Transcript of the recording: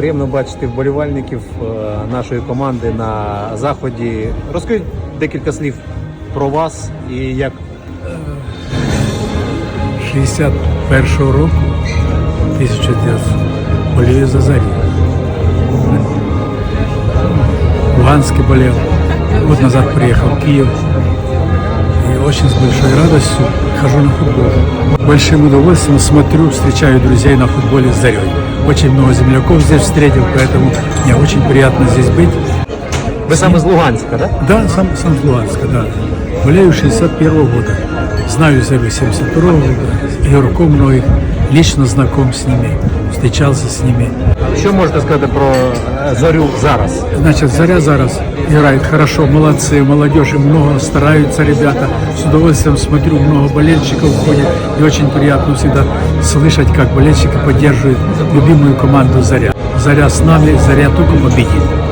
Приємно бачити вболівальників е, нашої команди на заході. Розкажіть декілька слів про вас і як 61-го року, 1900, болею за Зарю. В Луганске болел. Год назад приехал в Киев. И очень с большой радостью хожу на футбол. Большим удовольствием смотрю, встречаю друзей на футболе с Зарей. Очень много земляков здесь встретил, поэтому мне очень приятно здесь быть. ви саме з Луганська, так? Да, сам, сам с Луганска, да. Болею 61 года. Знаю Зарю 72 года. Игроков многих. Лично знаком с ними. Встречался с ними. Що можете сказати про зарю зорю зараз? Значит, Заря зараз играет хорошо, молодцы, молодежи много, стараются ребята. С удовольствием смотрю, много болельщиков входит. И очень приятно всегда слышать, как болельщики поддерживают любимую команду Заря. Заря с нами, Заря только победит.